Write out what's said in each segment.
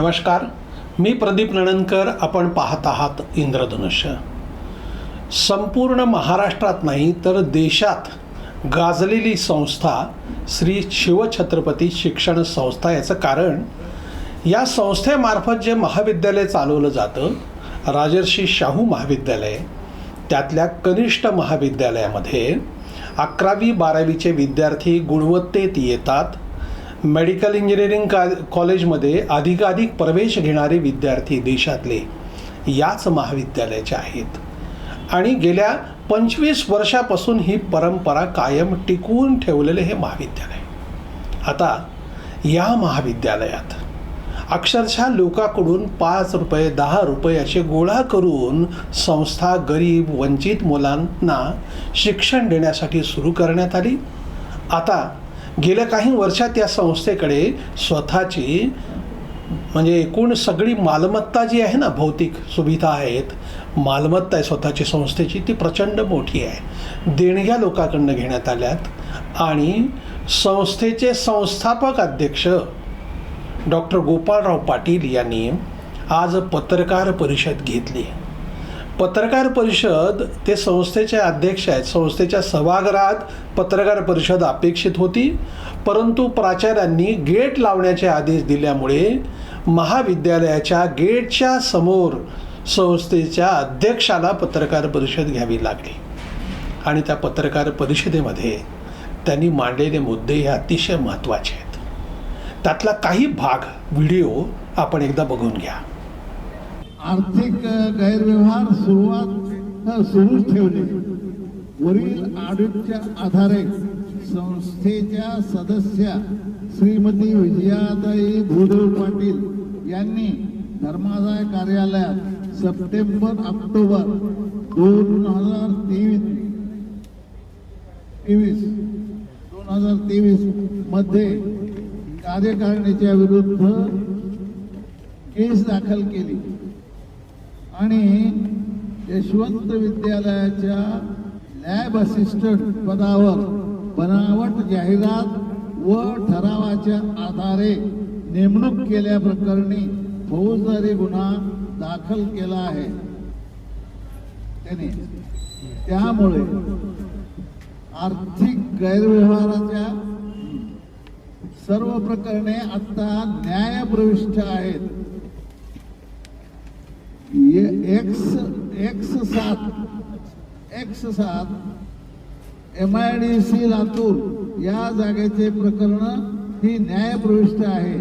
नमस्कार. मी प्रदीप नणनकर आपण पाहत आहात इंद्रधनुष्य. संपूर्ण महाराष्ट्रात नाही तर देशात गाजलेली संस्था श्री शिवछत्रपती शिक्षण संस्था याचं कारण या संस्थेमार्फत जे महाविद्यालय चालवलं जातं राजर्षी शाहू महाविद्यालय त्यातल्या कनिष्ठ महाविद्यालयामध्ये अकरावी बारावीचे विद्यार्थी गुणवत्तेत येतात मेडिकल इंजिनिअरिंग का कॉलेजमध्ये अधिकाधिक प्रवेश घेणारे विद्यार्थी देशातले याच महाविद्यालयाचे आहेत. आणि गेल्या पंचवीस वर्षापासून ही परंपरा कायम टिकवून ठेवलेले हे महाविद्यालय. आता या महाविद्यालयात अक्षरशः लोकांकडून पाच रुपये दहा रुपये असे गोळा करून संस्था गरीब वंचित मुलांना शिक्षण देण्यासाठी सुरू करण्यात आली. आता गेल्या काही वर्षात या संस्थेकडे स्वतःची म्हणजे एकूण सगळी मालमत्ता जी आहे ना भौतिक सुविधा आहेत मालमत्ता आहे स्वतःची संस्थेची ती प्रचंड मोठी आहे. देणग्या लोकांकडनं घेण्यात आल्यात आणि संस्थेचे संस्थापक अध्यक्ष डॉक्टर गोपाळराव पाटील यांनी आज पत्रकार परिषद घेतली पत्रकार परिषद ते संस्थेचे अध्यक्ष आहेत. संस्थेच्या सभागृहात पत्रकार परिषद अपेक्षित होती. परंतु प्राचार्यांनी गेट लावण्याचे आदेश दिल्यामुळे महाविद्यालयाच्या गेटच्या समोर संस्थेच्या अध्यक्षाला पत्रकार परिषद घ्यावी लागली. आणि त्या पत्रकार परिषदेमध्ये त्यांनी मांडलेले मुद्दे हे अतिशय महत्त्वाचे आहेत. त्यातला काही भाग व्हिडिओ आपण एकदा बघून घ्या. आर्थिक गैरव्यवहार सुरुवात सुरूच ठेवले. वरील ऑडिटच्या आधारे संस्थेच्या सदस्या श्रीमती विजयाताई भूदेव पाटील यांनी धर्मादाय कार्यालयात सप्टेंबर ऑक्टोबर दोन हजार तेवीस तेवीस दोन हजार तेवीसमध्ये कार्यकारिणीच्या विरुद्ध केस दाखल केली. आणि यशवंत विद्यालयाच्या लॅब असिस्टंट पदावर बनावट जाहिरात व ठरावाच्या आधारे नेमणूक केल्याप्रकरणी फौजदारी गुन्हा दाखल केला आहे. त्याने त्यामुळे आर्थिक गैरव्यवहाराच्या सर्व प्रकरणे आता न्यायप्रविष्ट आहेत. ये- एक्स एक्स सात एक्स सात M I D C Latur या जागेचे प्रकरण ही न्यायप्रविष्ट आहे.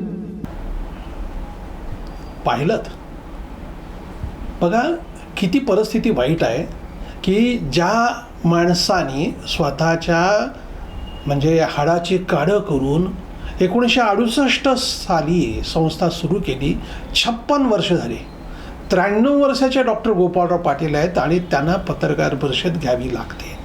पाहिलं बघा किती परिस्थिती वाईट आहे की ज्या माणसाने स्वतःच्या म्हणजे हाडाची काढं करून एकोणीसशे अडुसष्ट साली संस्था सुरू केली छप्पन वर्ष झाली. त्र्याण्णव वर्षाचे डॉक्टर गोपाळराव पाटील आहेत आणि त्यांना पत्रकार परिषद घ्यावी लागते.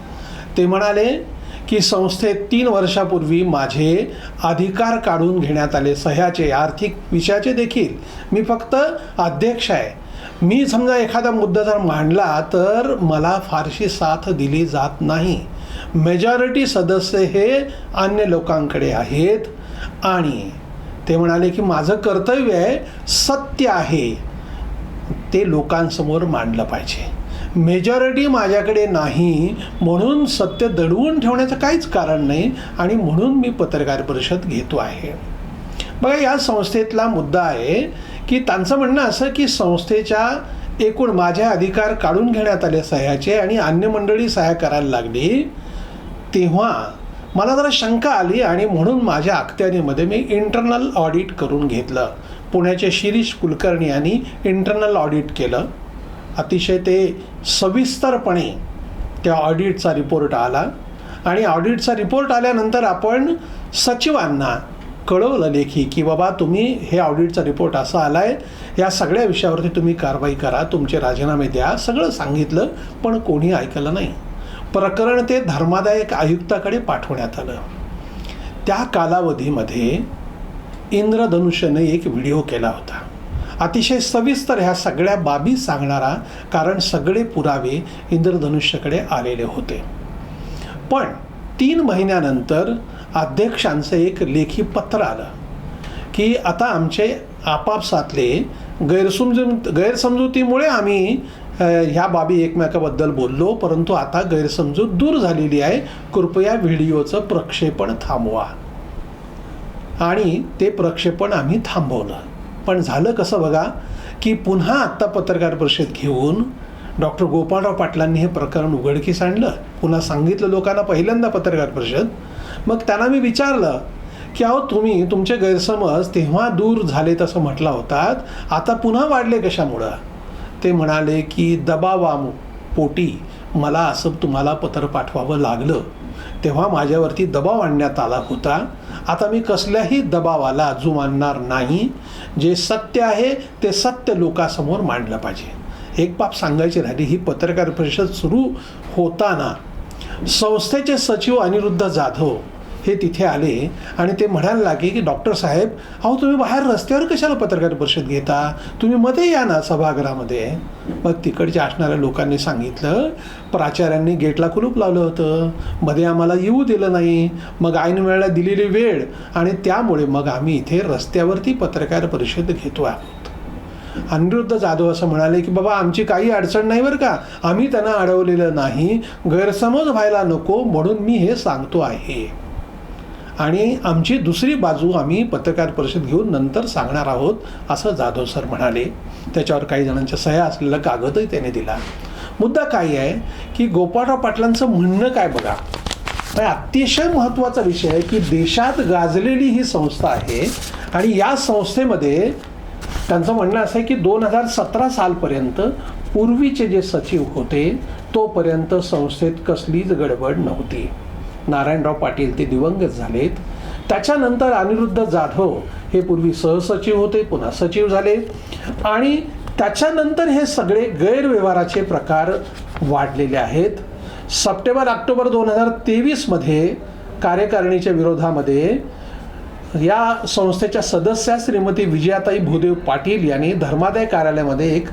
ते म्हणाले की संस्थेत तीन वर्षापूर्वी माझे अधिकार काढून घेण्यात आले. सह्याचे आर्थिक विषयाचे देखील. मी फक्त अध्यक्ष आहे. मी समजा एखादा मुद्दा जर मांडला तर मला फारशी साथ दिली जात नाही. मेजॉरिटी सदस्य हे अन्य लोकांकडे आहेत. आणि ते म्हणाले की माझं कर्तव्य आहे सत्य आहे. ते लोकांसमोर मांडलं पाहिजे. मेजॉरिटी माझ्याकडे नाही म्हणून सत्य दडवून ठेवण्याचं काहीच कारण नाही आणि म्हणून मी पत्रकार परिषद घेतो आहे. बघा या संस्थेतला मुद्दा आहे की त्यांचं म्हणणं असं की संस्थेच्या एकूण माझे अधिकार काढून घेण्यात आले सह्याचे आणि अन्य मंडळी सह्या करायला लागली तेव्हा मला जरा शंका आली आणि म्हणून माझ्या अखत्यारीमध्ये मी इंटरनल ऑडिट करून घेतलं. पुण्याचे शिरीष कुलकर्णी यांनी इंटरनल ऑडिट केलं. अतिशय ते सविस्तरपणे त्या ऑडिटचा रिपोर्ट आला. आणि ऑडिटचा रिपोर्ट आल्यानंतर आपण सचिवांना कळवलं लेखी की बाबा तुम्ही हे ऑडिटचा रिपोर्ट असा आला आहे या सगळ्या विषयावरती तुम्ही कारवाई करा. तुमचे राजीनामे द्या. सगळं सांगितलं पण कोणी ऐकलं नाही. प्रकरण ते धर्मादायक आयुक्ताकडे पाठवण्यात आलं. त्या कालावधीमध्ये इंद्रधनुष्यने एक व्हिडिओ केला होता. अतिशय सविस्तर ह्या सगळ्या बाबी सांगणारा कारण सगळे पुरावे इंद्रधनुष्यकडे आलेले होते. पण तीन महिन्यानंतर अध्यक्षांचं एक लेखी पत्र आलं की आता आमचे आपापसातले गैरसमजून गैरसमजुतीमुळे आम्ही ह्या बाबी एकमेकाबद्दल बोललो परंतु आता गैरसमजूत दूर झालेली आहे. कृपया व्हिडिओचं प्रक्षेपण थांबवा. आणि ते प्रक्षेपण आम्ही थांबवलं. पण झालं कसं बघा की पुन्हा आत्ता पत्रकार परिषद घेऊन डॉक्टर गोपाळराव पाटलांनी हे प्रकरण उघडकीस आणलं. पुन्हा सांगितलं लोकांना पहिल्यांदा पत्रकार परिषद. मग त्यांना मी विचारलं की अहो तुम्ही तुमचे गैरसमज तेव्हा दूर झालेत असं म्हटला होतात आता पुन्हा वाढले कशामुळं? ते म्हणाले की दबावा पोटी मला असं तुम्हाला पत्र पाठवावं लागलं. तेव्हा माझ्यावरती दबाव आणण्यात आला होता आता मी कसल्याही दबावाला जुमानणार नाही जे सत्य आहे ते सत्य लोकासमोर मांडलं पाहिजे एक बाब सांगायची राहिली ही पत्रकार परिषद सुरू होताना संस्थेचे सचिव अनिरुद्ध जाधव हो। हे तिथे आले आणि ते म्हणायला लागे की डॉक्टर साहेब अहो तुम्ही बाहेर रस्त्यावर कशाला पत्रकार परिषद घेता? तुम्ही मध्ये या ना सभागृहामध्ये. मग तिकडच्या असणाऱ्या लोकांनी सांगितलं प्राचार्यांनी गेटला कुलूप लावलं होतं. मध्ये आम्हाला येऊ दिलं नाही. मग ऐन वेळेला दिलेली वेळ आणि त्यामुळे मग आम्ही इथे रस्त्यावरती पत्रकार परिषद घेतो आहोत. अनिरुद्ध जाधव असं म्हणाले की बाबा आमची काही अडचण नाही बरं का? आम्ही त्यांना अडवलेलं नाही. गैरसमज व्हायला नको म्हणून मी हे सांगतो आहे. आणि आमची दुसरी बाजू आम्ही पत्रकार परिषद घेऊन नंतर सांगणार आहोत असं जाधव सर म्हणाले. त्याच्यावर काही जणांच्या सह्या असलेला कागदही त्याने दिला. मुद्दा काय आहे की गोपाळराव पाटलांचं म्हणणं काय बघा? अतिशय महत्त्वाचा विषय आहे की देशात गाजलेली ही संस्था आहे आणि या संस्थेमध्ये त्यांचं म्हणणं असं आहे की दोन हजार सतरा सालपर्यंत पूर्वीचे जे सचिव होते तोपर्यंत संस्थेत कसलीच गडबड नव्हती. नारायणराव पाटील ते दिवंगत झालेत. त्याच्यानंतर अनिरुद्ध जाधव हे पूर्वी सहसचिव होते पुन्हा सचिव झाले. आणि त्याच्यानंतर हे सगळे गैरव्यवहाराचे प्रकार वाढलेले आहेत. सप्टेंबर ऑक्टोबर दोन हजार तेवीसमध्ये कार्यकारिणीच्या विरोधामध्ये या संस्थेच्या सदस्या श्रीमती विजयाताई भूदेव पाटील यांनी धर्मादाय कार्यालयामध्ये एक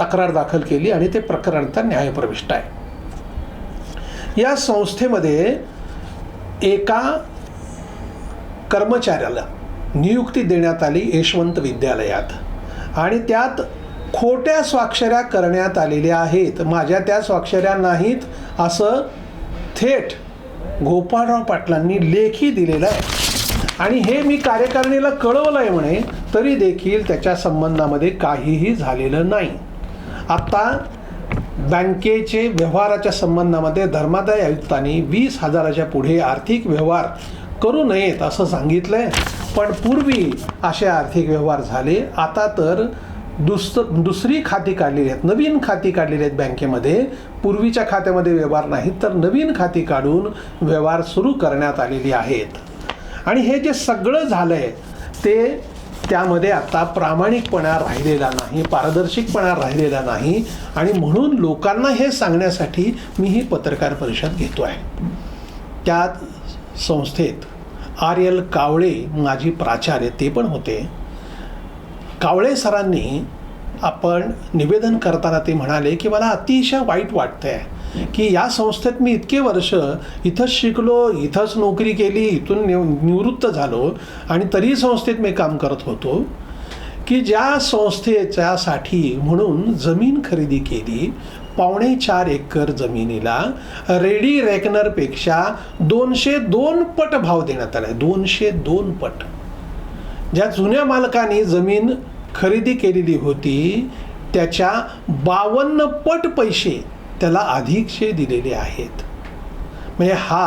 तक्रार दाखल केली आणि ते प्रकरण तर न्यायप्रविष्ट आहे. या संस्थेमध्ये एका कर्मचाऱ्याला नियुक्ती देण्यात आली यशवंत विद्यालयात. आणि त्यात खोट्या स्वाक्षऱ्या करण्यात आलेल्या आहेत. माझ्या त्या स्वाक्षऱ्या नाहीत असं थेट गोपाळराव पाटलांनी लेखी दिलेलं आहे. आणि हे मी कार्यकारिणीला कळवलं आहे म्हणे तरी देखील त्याच्या संबंधामध्ये काहीही झालेलं नाही. आत्ता बँकेचे व्यवहाराच्या संबंधामध्ये धर्मादाय आयुक्तांनी वीस हजाराच्या पुढे आर्थिक व्यवहार करू नयेत असं सांगितलंय. पण पूर्वी असे आर्थिक व्यवहार झाले. आता तर दुस दुसरी खाती काढलेली आहेत. नवीन खाती काढलेली आहेत बँकेमध्ये. पूर्वीच्या खात्यामध्ये व्यवहार नाहीत तर नवीन खाती काढून व्यवहार सुरू करण्यात आलेली आहेत. आणि हे जे सगळं झालं आहे ते त्यामध्ये आता प्रामाणिकपणा राहिलेला नाही पारदर्शकपणा राहिलेला नाही आणि म्हणून लोकांना हे सांगण्यासाठी मी ही पत्रकार परिषद घेतो आहे त्यात संस्थेत आर एल कावळे माझी प्राचार्य ते पण होते. कावळे सरांनी आपण निवेदन करताना ते म्हणाले की मला अतिशय वाईट वाटतं आहे की या संस्थेत मी इतके वर्ष इथंच शिकलो इथंच नोकरी केली इथून निव निवृत्त झालो आणि तरी संस्थेत मी काम करत होतो की ज्या संस्थेच्यासाठी म्हणून जमीन खरेदी केली पावणे चार एकर जमिनीला रेडी रेकनरपेक्षा दोनशे दोन पट भाव देण्यात आला. आहे दोनशे दोन पट. ज्या जुन्या मालकाने जमीन खरेदी केलेली होती त्याच्या बावन्न पट पैसे त्याला अधिकशे दिलेले आहेत. म्हणजे हा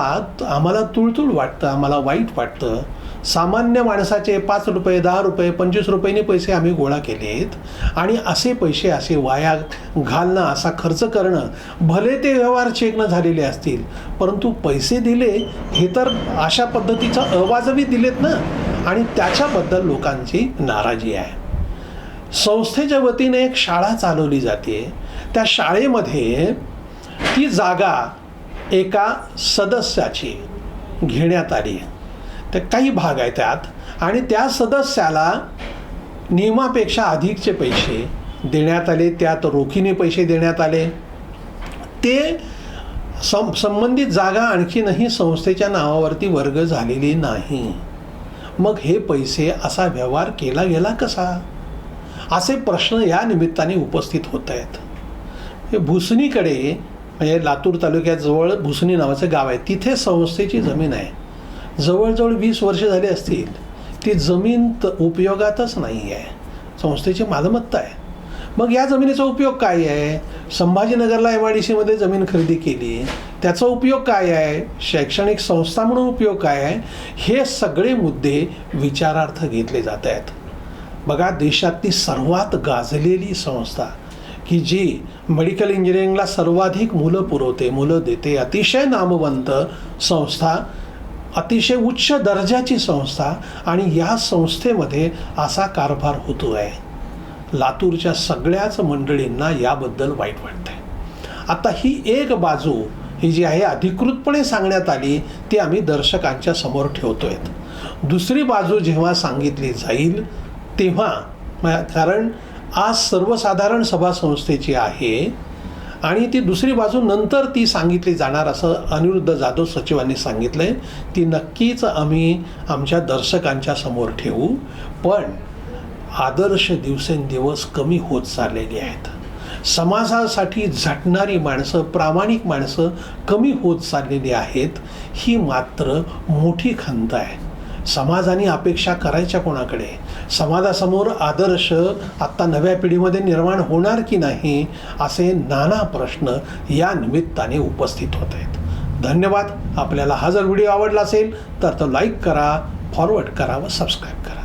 आम्हाला तुळतुळ वाटतं आम्हाला वाईट वाटतं. सामान्य माणसाचे पाच रुपये दहा रुपये पंचवीस रुपयेने पैसे आम्ही गोळा केले आहेत आणि असे पैसे असे वाया घालणं असा खर्च करणं भले ते व्यवहार चेकनं झालेले असतील परंतु पैसे दिले हे तर अशा पद्धतीचा अवाजवी दिलेत ना. आणि त्याच्याबद्दल लोकांची नाराजी आहे. संस्थेच्या वतीने एक शाळा चालवली जाते. त्या शाळेमध्ये ती जागा एका सदस्याची घेण्यात आली. तर काही भाग आहे त्यात. आणि त्या सदस्याला नियमापेक्षा अधिकचे पैसे देण्यात आले. त्यात रोखीने पैसे देण्यात आले. ते सं संबंधित जागा आणखीनही संस्थेच्या नावावरती वर्ग झालेली नाही. मग हे पैसे असा व्यवहार केला गेला कसा? असे प्रश्न या निमित्ताने उपस्थित होत आहेत. हे भुसणीकडे म्हणजे लातूर तालुक्याजवळ भुसणी नावाचं गाव आहे. तिथे संस्थेची जमीन आहे. जवळजवळ वीस वर्ष झाली असतील. ती जमीन त उपयोगातच नाही आहे. संस्थेची मालमत्ता आहे. मग या जमिनीचा उपयोग काय आहे? संभाजीनगरला एम आय डी सीमध्ये जमीन खरेदी केली. त्याचा उपयोग काय आहे? शैक्षणिक संस्था म्हणून उपयोग काय आहे? हे सगळे मुद्दे विचारार्थ घेतले जात आहेत. बघा देशातली सर्वात गाजलेली संस्था की जी मेडिकल इंजिनिअरिंगला सर्वाधिक मुलं पुरवते मुलं देते. अतिशय नामवंत संस्था अतिशय उच्च दर्जाची संस्था आणि या संस्थेमध्ये असा कारभार होतो आहे. लातूरच्या सगळ्याच मंडळींना याबद्दल वाईट वाटतंय. आता ही एक बाजू ही जी आहे अधिकृतपणे सांगण्यात आली ती आम्ही दर्शकांच्या समोर ठेवतो आहेत दुसरी बाजू जेव्हा सांगितली जाईल तेव्हा कारण आज सर्वसाधारण सभासंस्थेची आहे आणि ती दुसरी बाजू नंतर ती सांगितली जाणार असं अनिरुद्ध जाधव सचिवांनी सांगितलंय. ती नक्कीच आम्ही आमच्या दर्शकांच्या समोर ठेवू. पण आदर्श दिवसेंदिवस कमी होत चाललेली आहेत. समाजासाठी झटणारी माणसं प्रामाणिक माणसं कमी होत चाललेली आहेत. ही मात्र मोठी खंत आहे. समाजाने अपेक्षा करायच्या कोणाकडे? समाजासमोर आदर्श आत्ता नव्या पिढीमध्ये निर्माण होणार की नाही असे नाना प्रश्न या निमित्ताने उपस्थित होत आहेत. धन्यवाद. आपल्याला हा जर व्हिडिओ आवडला असेल तर तो लाईक करा फॉरवर्ड करा व सबस्क्राईब करा.